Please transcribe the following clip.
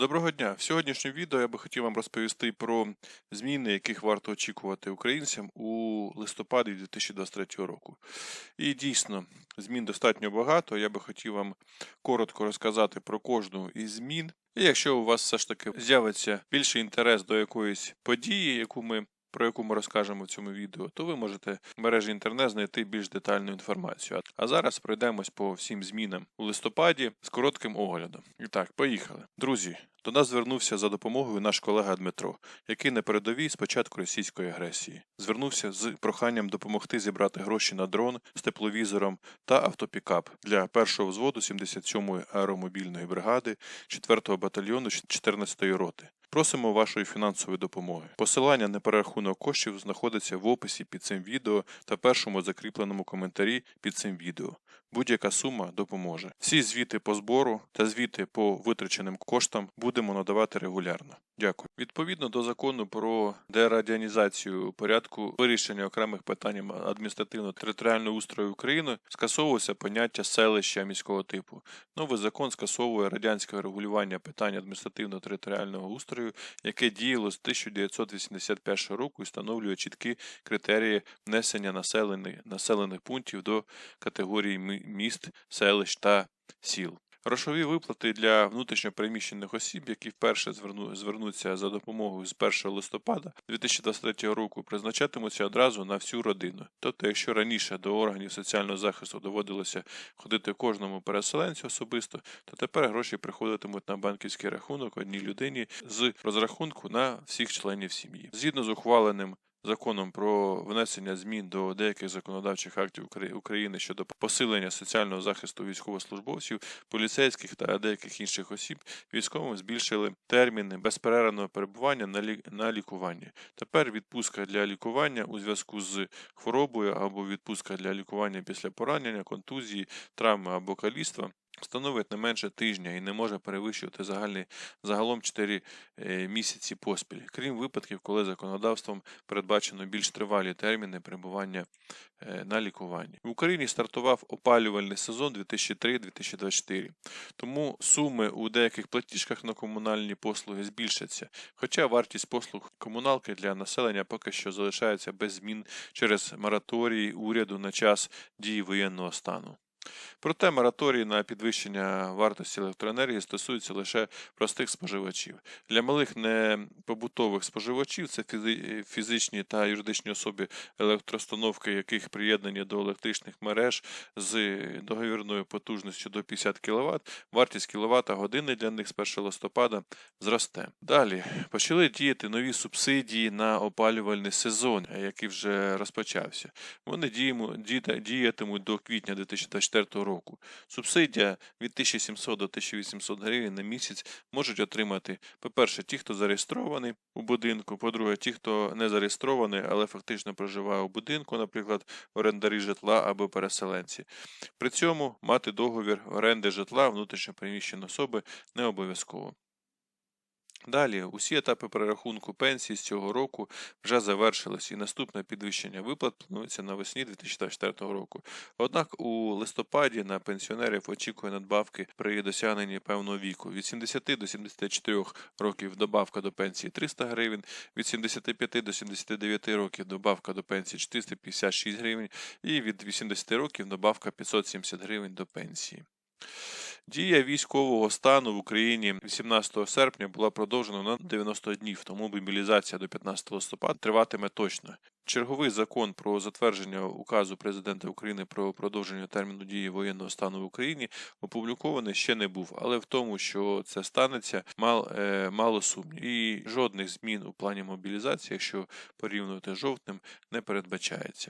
Доброго дня! В сьогоднішньому відео я би хотів вам розповісти про зміни, яких варто очікувати українцям у листопаді 2023 року. І дійсно, змін достатньо багато. Я би хотів вам коротко розказати про кожну із змін. І якщо у вас все ж таки з'явиться більший інтерес до якоїсь події, яку ми про яку ми розкажемо в цьому відео, то ви можете в мережі інтернет знайти більш детальну інформацію. А зараз пройдемось по всім змінам у листопаді з коротким оглядом. І так, поїхали. Друзі, до нас звернувся за допомогою наш колега Дмитро, який на передовій з початку російської агресії. Звернувся з проханням допомогти зібрати гроші на дрон з тепловізором та автопікап для першого взводу 77-ї аеромобільної бригади 4-го батальйону 14-ї роти. Просимо вашої фінансової допомоги. Посилання на перерахунок коштів знаходиться в описі під цим відео та першому закріпленому коментарі під цим відео. Будь-яка сума допоможе. Всі звіти по збору та звіти по витраченим коштам будемо надавати регулярно. Дякую. Відповідно до закону про дерадіанізацію порядку вирішення окремих питань адміністративно-територіального устрою України скасовувалося поняття селища міського типу. Новий закон скасовує радянське регулювання питань адміністративно-територіального устрою, яке діяло з 1981 року і встановлює чіткі критерії внесення населених, населених пунктів до категорії мі- міст, селищ та сіл. Грошові виплати для внутрішньопереміщених осіб, які вперше зверну, звернуться за допомогою з 1 листопада 2023 року, призначатимуться одразу на всю родину. Тобто, якщо раніше до органів соціального захисту доводилося ходити кожному переселенцю особисто, то тепер гроші приходитимуть на банківський рахунок одній людині з розрахунку на всіх членів сім'ї. Згідно з ухваленим Законом про внесення змін до деяких законодавчих актів Укра- України щодо посилення соціального захисту військовослужбовців, поліцейських та деяких інших осіб, військовим збільшили терміни безперервного перебування на, лі... на лікуванні. Тепер відпустка для лікування у зв'язку з хворобою або відпустка для лікування після поранення, контузії, травми або каліцтва становить не менше тижня і не може перевищувати загальний загалом 4 е, місяці поспіль, крім випадків, коли законодавством передбачено більш тривалі терміни перебування е, на лікуванні. В Україні стартував опалювальний сезон 2003-2024, тому суми у деяких платіжках на комунальні послуги збільшаться, хоча вартість послуг комуналки для населення поки що залишається без змін через мораторій уряду на час дії воєнного стану. Проте мораторій на підвищення вартості електроенергії стосується лише простих споживачів. Для малих непобутових споживачів це фізичні та юридичні особи, електроустановки, яких приєднані до електричних мереж з договірною потужністю до 50 кВт, вартість кВт години для них з 1 листопада зросте. Далі почали діяти нові субсидії на опалювальний сезон, який вже розпочався. Вони діятимуть до квітня 2024 року. Субсидія від 1700 до 1800 гривень на місяць можуть отримати, по-перше, ті, хто зареєстрований у будинку, по-друге, ті, хто не зареєстрований, але фактично проживає у будинку, наприклад, орендарі житла або переселенці. При цьому мати договір оренди житла внутрішньо переміщеної особи не обов'язково. Далі, усі етапи перерахунку пенсії з цього року вже завершились, і наступне підвищення виплат планується навесні 2024 року. Однак у листопаді на пенсіонерів очікує надбавки при досягненні певного віку. Від 70 до 74 років добавка до пенсії 300 гривень, від 75 до 79 років добавка до пенсії 456 гривень, і від 80 років добавка 570 гривень до пенсії. Дія військового стану в Україні 18 серпня була продовжена на 90 днів, тому мобілізація до 15 листопада триватиме точно. Черговий закон про затвердження указу президента України про продовження терміну дії воєнного стану в Україні опублікований ще не був, але в тому, що це станеться, мал, е, мало сумнів. І жодних змін у плані мобілізації, якщо порівнювати з жовтнем, не передбачається.